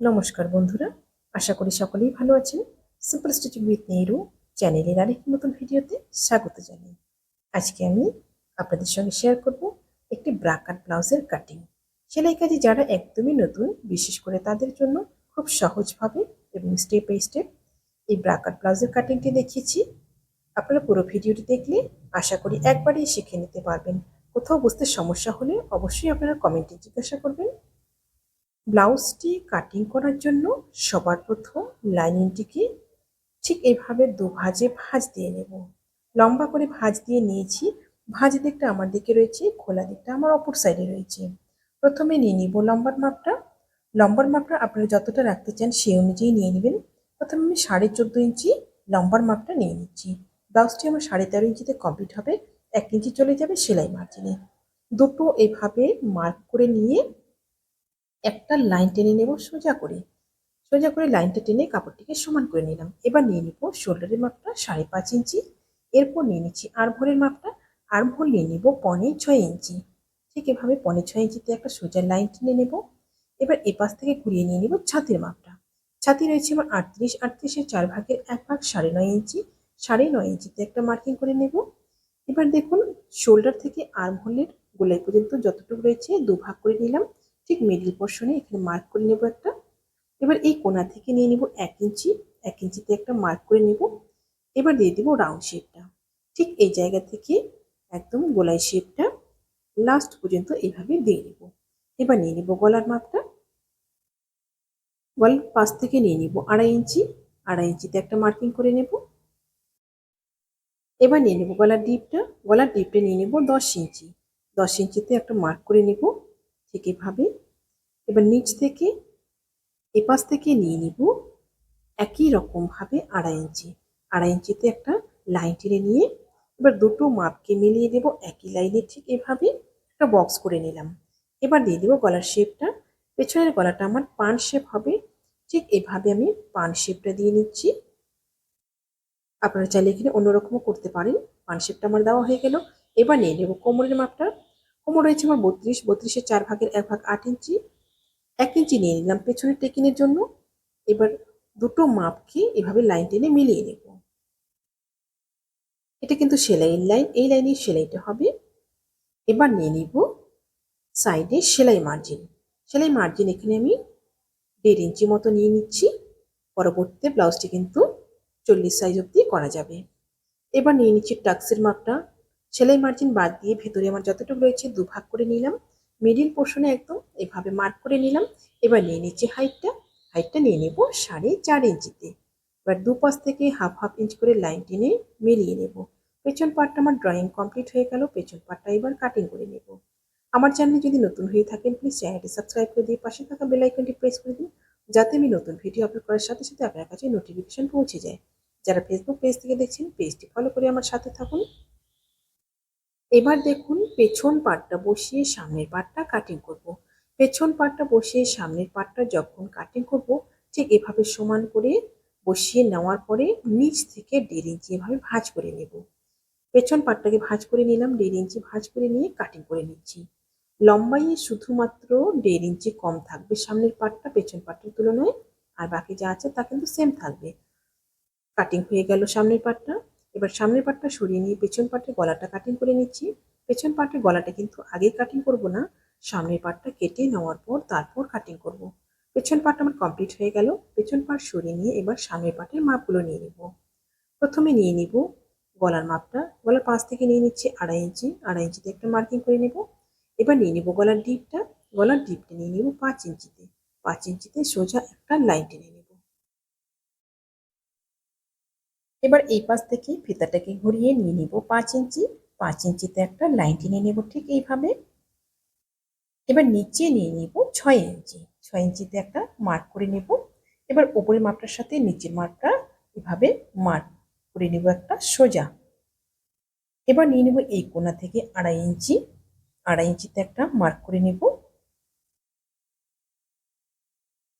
নমস্কার বন্ধুরা, আশা করি সকলেই ভালো আছেন। সিম্পল স্টিচিং উইথ নেহরু চ্যানেলের আরেকটি নতুন ভিডিওতে স্বাগত জানাই। আজকে আমি আপনাদের সঙ্গে শেয়ার করব একটি ব্রাকার ব্লাউজের কাটিং সেলাই কাজে যারা একদমই নতুন, বিশেষ করে তাদের জন্য খুব সহজভাবে এবং স্টেপ বাই স্টেপ এই ব্রাকার ব্লাউজের কাটিংটি দেখিয়েছি। আপনারা পুরো ভিডিওটি দেখলে আশা করি একবারেই শিখে নিতে পারবেন। কোথাও বুঝতে সমস্যা হলে অবশ্যই আপনারা কমেন্টে জিজ্ঞাসা করবেন। ব্লাউজটি কাটিং করার জন্য সবার প্রথম লাইনিংটিকে ঠিক এভাবে দু ভাজে ভাঁজ দিয়ে নেব। লম্বা করে ভাঁজ দিয়ে নিয়েছি। ভাঁজ দিকটা আমার দিকে রয়েছে, খোলা দিকটা আমার অপর সাইডে রয়েছে। প্রথমে নিয়ে নিব লম্বার মাপটা। লম্বার মাপটা আপনারা যতটা রাখতে চান সেই অনুযায়ী নিয়ে নেবেন। প্রথমে আমি সাড়ে চোদ্দ ইঞ্চি লম্বার মাপটা নিয়ে নিচ্ছি। ব্লাউজটি আমার সাড়ে তেরো ইঞ্চিতে কমপ্লিট হবে, এক ইঞ্চি চলে যাবে সেলাই মার্জিনে দুটো এভাবে মার্ক করে নিয়ে একটা লাইন টেনে নেব, সোজা করে। সোজা করে লাইনটা টেনে কাপড়টিকে সমান করে নিলাম। এবার নিয়ে নিব শোল্ডারের মাপটা সাড়ে পাঁচ ইঞ্চি, এরপর নিয়ে নিচ্ছি আরভরের মাপটা। আরভর নিয়ে নিব পনে ছয় ইঞ্চি। ঠিক এভাবে পনে ছয় ইঞ্চিতে একটা সোজা লাইন টেনে নেব। এবার এপাশ থেকে ঘুরিয়ে নিয়ে নিব ছাতির মাপটা। ছাতি রয়েছে আমার আটত্রিশ, আটত্রিশের চার ভাগের এক ভাগ সাড়ে নয় ইঞ্চি। সাড়ে নয় ইঞ্চিতে একটা মার্কিং করে নেব। এবার দেখুন শোল্ডার থেকে আর্মহোলের গোলাই পর্যন্ত যতটুকু রয়েছে দু ভাগ করে নিলাম। ঠিক মিডিল পোর্শনে এখানে মার্ক করে নেব একটা। এবার এই কোনা থেকে নিয়ে নিব এক ইঞ্চি, এক ইঞ্চিতে একটা মার্ক করে নেব। এবার দিয়ে দিব রাউন্ড শেপটা ঠিক এই জায়গা থেকে একদম গোলাই শেপটা লাস্ট পর্যন্ত এইভাবে দিয়ে নেব। এবার নিয়ে নিব গলার মাপটা। গলার পাশ থেকে নিয়ে নিব আড়াই ইঞ্চি, আড়াই ইঞ্চিতে একটা মার্কিং করে নেব। এবার নিয়ে নেব গলার ডিপটা গলার ডিপটা নিয়ে নেব দশ ইঞ্চি। দশ ইঞ্চিতে একটা মার্ক করে নেব। ঠিক এভাবে এবার নিচ থেকে, এপাশ থেকে নিয়ে নিব। একই রকমভাবে আড়াই ইঞ্চি। আড়াই ইঞ্চিতে একটা লাইন টেনে নিয়ে, এবার দুটো মাপকে মিলিয়ে দেব একই লাইনে ঠিক এভাবে। একটা বক্স করে নিলাম। এবার দিয়ে দেবো গলার শেপটা। পেছনের গলাটা আমার পান শেপ হবে। ঠিক এভাবে আমি পান শেপটা দিয়ে নিচ্ছি। আপনারা চাইলে এখানে অন্যরকমও করতে পারেন। পান শেপটা আমার দেওয়া হয়ে গেল। এবার নিয়ে নেব কোমরের মাপটা। কোমর রয়েছে আমার বত্রিশ, বত্রিশের চার ভাগের এক ভাগ আট ইঞ্চি। এক ইঞ্চি নিয়ে নিলাম পেছনের টেকিনের জন্য। এবার দুটো মাপকে এভাবে লাইন টেনে মিলিয়ে নেব। এটা কিন্তু সেলাইয়ের লাইন, এই লাইনের সেলাইটা হবে। এবার নিয়ে নিব সাইডে সেলাই মার্জিন। সেলাই মার্জিন এখানে আমি দেড় ইঞ্চি মতো নিয়ে নিচ্ছি। পরবর্তীতে ব্লাউজটি কিন্তু চল্লিশ সাইজ অব্দি করা যাবে। এবার নিয়ে নিচ্ছি টাক্সের মাপটা। সেলাই মার্জিন বাদ দিয়ে ভেতরে আমার যতটুকু রয়েছে দু ভাগ করে নিলাম। মিডিল পোর্শনে একদম এভাবে মার্ক করে নিলাম। এবার নিয়ে নিচ্ছি হাইটটা হাইটটা নিয়ে নেব সাড়ে চার ইঞ্চিতে। এবার দুপাশ থেকে হাফ হাফ ইঞ্চ করে লাইন টেনে মিলিয়ে নেব। পেছন পার্টটা আমার ড্রয়িং কমপ্লিট হয়ে গেল। পেছন পার্টটা এবার কাটিং করে নেব। আমার চ্যানেলে যদি নতুন হয়ে থাকেন প্লিজ চ্যানেলটি সাবস্ক্রাইব করে দিয়ে পাশে থাকা বেল আইকনটি প্রেস করে দিন, যাতে আমি নতুন ভিডিও আপলোড করার সাথে সাথে আপনার কাছে নোটিফিকেশন পৌঁছে যায়। যারা ফেসবুক পেজ থেকে দেখছেন পেজটি ফলো করে আমার সাথে থাকুন। এবার দেখুন পেছন পাটটা বসিয়ে সামনের পাটটা কাটিং করব। পেছন পাটটা বসিয়ে সামনের পাটটা যখন কাটিং করব, ঠিক এভাবে সমান করে বসিয়ে নেওয়ার পরে নিচ থেকে দেড় ইঞ্চি এভাবে ভাঁজ করে নেব। পেছন পাটটাকে ভাঁজ করে নিলাম, দেড় ইঞ্চি ভাঁজ করে নিয়ে কাটিং করে নিচ্ছি। লম্বাইয়ে শুধুমাত্র দেড় ইঞ্চি কম থাকবে সামনের পাটটা, পেছন পাটটার তুলনায়, আর বাকি যা আছে তা কিন্তু সেম থাকবে। কাটিং হয়ে গেল সামনের পাটটা। এবার সামনের পাটটা সরিয়ে নিয়ে পেছন পাটের গলাটা কাটিং করে নিচ্ছি। পেছন পাটের গলাটা কিন্তু আগে কাটিং করব না, সামনের পাটটা কেটে নেওয়ার পর তারপর কাটিং করব। পেছন পাটটা আমার কমপ্লিট হয়ে গেল। পেছন পাট সরিয়ে নিয়ে এবার সামনের পাটের মাপগুলো নিয়ে নিব। প্রথমে নিয়ে নিব গলার মাপটা। গলার পাশ থেকে নিয়ে নিচ্ছি আড়াই ইঞ্চি। আড়াই ইঞ্চিতে একটা মার্কিং করে নেব। এবার নিয়ে নিব গলার ডিপটা গলার ডিপটা নিয়ে নিব পাঁচ ইঞ্চিতে। পাঁচ ইঞ্চিতে সোজা একটা লাইন টেনে নেব এবার এই পাশ থেকে ফিতাটাকে ঘুরিয়ে নিয়ে নিব পাঁচ ইঞ্চি। পাঁচ ইঞ্চিতে একটা লাইন টেনে নেব ঠিক এইভাবে। এবার নিচে নিয়ে নিব ছয় ইঞ্চি। ছয় ইঞ্চিতে একটা মার্ক করে নেব। এবার ওপরের মাপটার সাথে নিচের মাপটা এভাবে মার্ক করে নেব একটা সোজা। এবার নিয়ে নেব এই কোনা থেকে আড়াই ইঞ্চি। আড়াই ইঞ্চিতে একটা মার্ক করে নেব।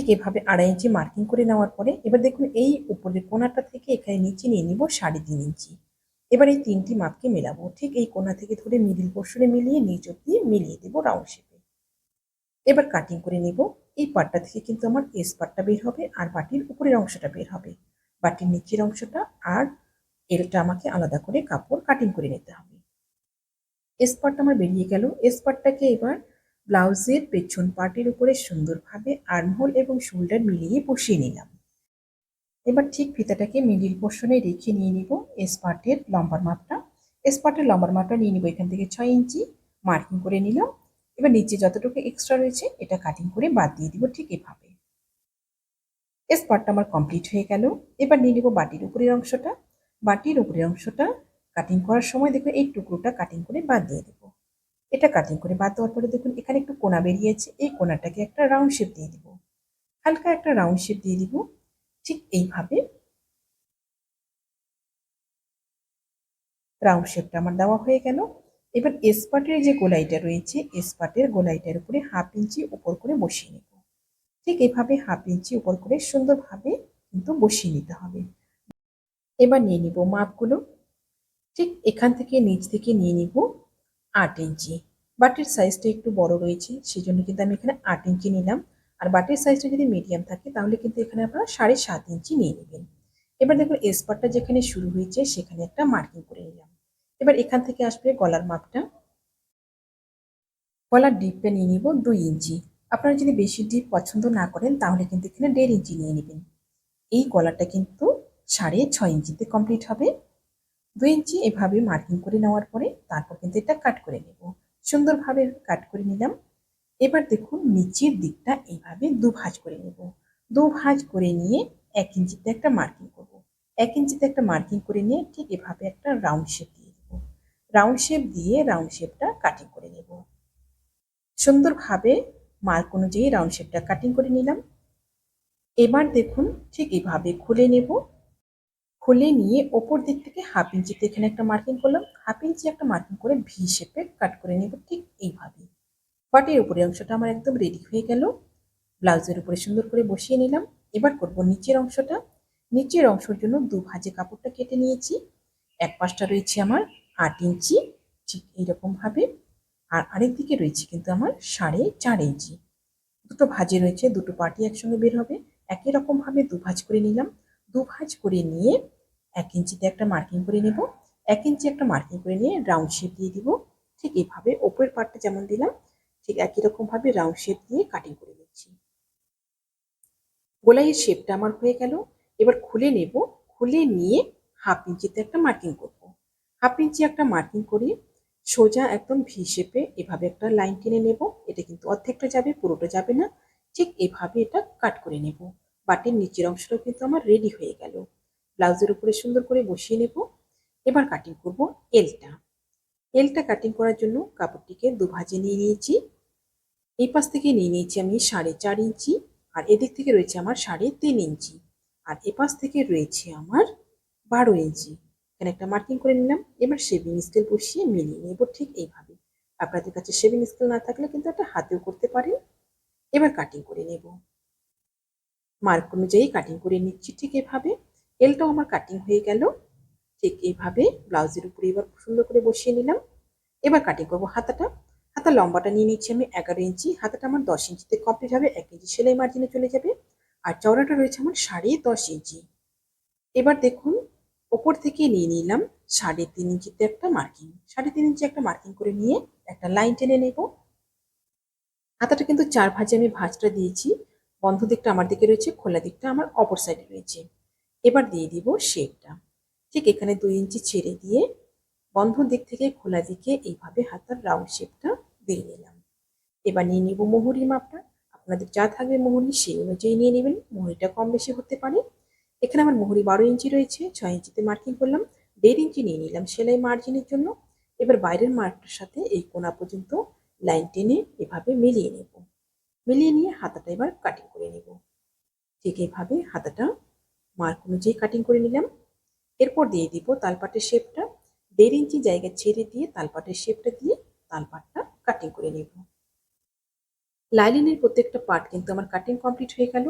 ঠিক এভাবে আড়াই ইঞ্চি মার্কিং করে নেওয়ার পরে এবার দেখুন এই উপরের কোনাটা থেকে এখানে নিচে নিয়ে নিব সাড়ে তিন ইঞ্চি। এবার এই তিনটি মাপকে মেলাবো। ঠিক এই কোনা থেকে ধরে মিডিল পোর্শনে মিলিয়ে নিচ অব্দি মিলিয়ে দেবো রাউন্ড শেপে এবার কাটিং করে নেব। এই পাটটা থেকে কিন্তু আমার এস পাটটা বের হবে আর বাটির উপরের অংশটা বের হবে। বাটির নিচের অংশটা আর এলটা আমাকে আলাদা করে কাপড় কাটিং করে নিতে হবে। এস পাটটা আমার বেরিয়ে গেল। এস পাটটাকে এবার ব্লাউজের পেছন পার্টির উপরে সুন্দরভাবে আর্মহোল এবং শোল্ডার মিলিয়ে বসিয়ে নিলাম। এবার ঠিক ফিতাটাকে মিডিল পোর্শনে রেখে নিয়ে নিব। এস পার্টের লম্বার মাপটা। এস পার্টের লম্বার মাপটা নিয়ে নিব এখান থেকে ছয় ইঞ্চি। মার্কিং করে নিলাম। এবার নিচে যতটুকু এক্সট্রা রয়েছে এটা কাটিং করে বাদ দিয়ে দিব ঠিক এভাবে। এস পার্টটা আমার কমপ্লিট হয়ে গেল। এবার নিয়ে নিব বাটির উপরের অংশটা। বাটির উপরের অংশটা কাটিং করার সময় দেখবেন এই টুকরোটা কাটিং করে বাদ দিয়ে দেবো। এটা কাটিং করে বাদ দেওয়ার পরে দেখুন, এখানে একটু কোনা বেরিয়েছে। এই কোনাটাকে একটা রাউন্ড শেপ দিয়ে দিব। হালকা একটা রাউন্ড শেপ দিয়ে দিব। ঠিক এইভাবে রাউন্ড শেপটা আমার দেওয়া হয়ে গেল। এবার এসপাটের যে গোলাইটা রয়েছে এসপাটের গোলাইটার উপরে হাফ ইঞ্চি উপর করে বসিয়ে নেব। ঠিক এইভাবে হাফ ইঞ্চি উপর করে সুন্দরভাবে কিন্তু বসিয়ে নিতে হবে। এবার নিয়ে নিব মাপগুলো। ঠিক এখান থেকে নিচ থেকে নিয়ে নিব। আট ইঞ্চি। বাটির সাইজটা একটু বড় রয়েছে সেই জন্য কিন্তু আমি এখানে আট ইঞ্চি নিলাম। আর বাটির সাইজটা যদি মিডিয়াম থাকে, তাহলে কিন্তু এখানে আপনারা সাড়ে সাত ইঞ্চি নিয়ে নেবেন। এবার দেখুন এসপারটা যেখানে শুরু হয়েছে, সেখানে একটা মার্কিং করে নিলাম। এবার এখান থেকে আসবে গলার মাপটা। গলার ডিপটা নিয়ে নিব দুই ইঞ্চি। আপনারা যদি বেশি ডিপ পছন্দ না করেন, তাহলে কিন্তু এখানে দেড় ইঞ্চি নিয়ে নেবেন। এই গলাটা কিন্তু সাড়ে ছয় ইঞ্চিতে কমপ্লিট হবে। দুই ইঞ্চি এভাবে মার্কিং করে নেওয়ার পরে তারপর কিন্তু এটা কাট করে নেব। সুন্দরভাবে কাট করে নিলাম। এবার দেখুন নিচের দিকটা এইভাবে দু ভাঁজ করে নেব। দু ভাঁজ করে নিয়ে এক ইঞ্চিতে একটা মার্কিং করব। এক ইঞ্চিতে একটা মার্কিং করে নিয়ে ঠিক এভাবে একটা রাউন্ড শেপ দিয়ে দেবো। রাউন্ড শেপ দিয়ে রাউন্ড শেপটা কাটিং করে নেব। সুন্দরভাবে মার্ক অনুযায়ী রাউন্ড শেপটা কাটিং করে নিলাম। এবার দেখুন ঠিক এভাবে খুলে নেব। খুলে নিয়ে ওপর দিক থেকে হাফ ইঞ্চিতে এখানে একটা মার্কিং করলাম হাফ ইঞ্চি একটা মার্কিং করে ভি শেপে কাট করে নেব ঠিক এইভাবে বাটির উপরের অংশটা আমার একদম রেডি হয়ে গেল। ব্লাউজের উপরে সুন্দর করে বসিয়ে নিলাম। এবার করব নিচের অংশটা। নিচের অংশের জন্য দু ভাজে কাপড়টা কেটে নিয়েছি। এক পাশটা রয়েছে আমার আট ইঞ্চি ঠিক এইরকমভাবে আর আরেক দিকে রয়েছে কিন্তু আমার সাড়ে চার ইঞ্চি দুটো ভাজে রয়েছে, দুটো পার্টি একসঙ্গে বের হবে। একই রকমভাবে দু ভাজ করে নিলাম। দু ভাজ করে নিয়ে এক ইঞ্চিতে একটা মার্কিং করে নেব। এক ইঞ্চি একটা মার্কিং করে নিয়ে রাউন্ড শেপ দিয়ে দিব। ঠিক এইভাবে ওপরের পার্টটা যেমন দিলাম, ঠিক একই রকমভাবে রাউন্ড শেপ দিয়ে কাটিং করে নিচ্ছি। গোলাইয়ের শেপটা আমার হয়ে গেল। এবার খুলে নেব। খুলে নিয়ে হাফ ইঞ্চিতে একটা মার্কিং করব। হাফ ইঞ্চি একটা মার্কিং করে সোজা একদম ভি শেপে এভাবে একটা লাইন টেনে নেব। এটা কিন্তু অর্ধেকটা যাবে, পুরোটা যাবে না। ঠিক এভাবে এটা কাট করে নেব। বাটির নিচের অংশটাও কিন্তু আমার রেডি হয়ে গেল। ব্লাউজের উপরে সুন্দর করে বসিয়ে নেব। এবার কাটিং করব এলটা। এলটা কাটিং করার জন্য কাপড়টিকে দুভাজে নিয়ে নিয়েছি। এই পাশ থেকে নিয়ে নিয়েছি আমি সাড়ে চার ইঞ্চি আর এদিক থেকে রয়েছে আমার সাড়ে তিন ইঞ্চি। আর এ পাশ থেকে রয়েছে আমার বারো ইঞ্চি। এখানে একটা মার্কিং করে নিলাম। এবার শেভিং স্কেল বসিয়ে মিলিয়ে নেব ঠিক এইভাবে। আপনাদের কাছে শেভিং স্কেল না থাকলে কিন্তু একটা হাতেও করতে পারেন। এবার কাটিং করে নেব। মার্ক অনুযায়ী কাটিং করে নিচ্ছি, ঠিক এভাবে। এলটাও আমার কাটিং হয়ে গেল। ঠিক এইভাবে ব্লাউজের উপরে এবার সুন্দর করে বসিয়ে নিলাম। এবার কাটিং করব হাতাটা। হাতা লম্বাটা নিয়ে নিচ্ছি আমি এগারো ইঞ্চি। হাতাটা আমার দশ ইঞ্চিতে কমপ্লিট হবে, এক ইঞ্চি সেলাই মার্জিনে চলে যাবে। আর চওড়াটা রয়েছে আমার সাড়ে দশ ইঞ্চি। এবার দেখুন, ওপর থেকে নিয়ে নিলাম সাড়ে তিন ইঞ্চিতে একটা মার্কিং সাড়ে তিন ইঞ্চি একটা মার্কিং করে নিয়ে একটা লাইন টেনে নেব। হাতাটা কিন্তু চার ভাজে আমি ভাঁজটা দিয়েছি। বন্ধ দিকটা আমার দিকে রয়েছে, খোলা দিকটা আমার অপর সাইডে রয়েছে। এবার দিয়ে দিব শেপটা। ঠিক এখানে দুই ইঞ্চি ছেড়ে দিয়ে বন্ধ দিক থেকে খোলা দিকে এইভাবে হাতার রাউন্ড শেপটা দিয়ে নিলাম। এবার নিয়ে নিব মোহরি মাপটা। আপনাদের যা থাকবে মোহরি, সেই অনুযায়ী নিয়ে নেবেন। মোহরিটা কম বেশি হতে পারে। এখানে আমার মোহরি বারো ইঞ্চি রয়েছে, ছয় ইঞ্চিতে মার্কিং করলাম। দেড় ইঞ্চি নিয়ে নিলাম সেলাই মার্জিনের জন্য। এবার বাইরের মার্কটার সাথে এই কোনা পর্যন্ত লাইন টেনে এভাবে মিলিয়ে নেব। মিলিয়ে নিয়ে হাতাটা এবার কাটিং করে নেব। ঠিক এইভাবে হাতাটা মার্ক অনুযায়ী কাটিং করে নিলাম। এরপর দিয়ে দিব তালপাটের শেপটা দেড় ইঞ্চি জায়গা ছেড়ে দিয়ে তালপাটের শেপটা দিয়ে তালপাটটা কাটিং করে নেব। লাইলিনের প্রত্যেকটা পার্ট কিন্তু আমার কাটিং কমপ্লিট হয়ে গেল।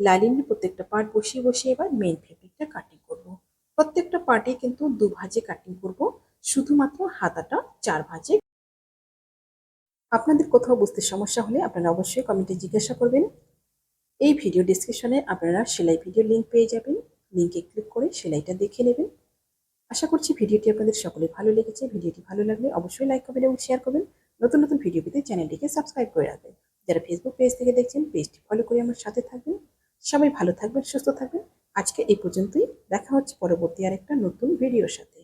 লাইলিনের প্রত্যেকটা পার্ট বসিয়ে বসিয়ে এবার মেন ফেব্রিকটা কাটিং করব। প্রত্যেকটা পার্টে কিন্তু দু ভাজে কাটিং করব। শুধুমাত্র হাতাটা চার ভাজে আপনাদের কোথাও বুঝতে সমস্যা হলে আপনারা অবশ্যই কমেন্টে জিজ্ঞাসা করবেন। এই ভিডিও ডিসক্রিপশনে আপনারা সেলাই ভিডিও লিঙ্ক পেয়ে যাবেন। লিঙ্কে ক্লিক করে সেলাইটা দেখে নেবেন। আশা করছি ভিডিওটি আপনাদের সকলে ভালো লেগেছে। ভিডিওটি ভালো লাগলে অবশ্যই লাইক করবেন এবং শেয়ার করবেন। নতুন নতুন ভিডিও পেতে চ্যানেলটিকে সাবস্ক্রাইব করে রাখবেন। যারা ফেসবুক পেজ থেকে দেখছেন পেজটি ফলো করে আমার সাথে থাকবেন। সবাই ভালো থাকবেন, সুস্থ থাকবেন। আজকে এই পর্যন্তই। দেখা হচ্ছে পরবর্তী আরেকটা নতুন ভিডিওর সাথে।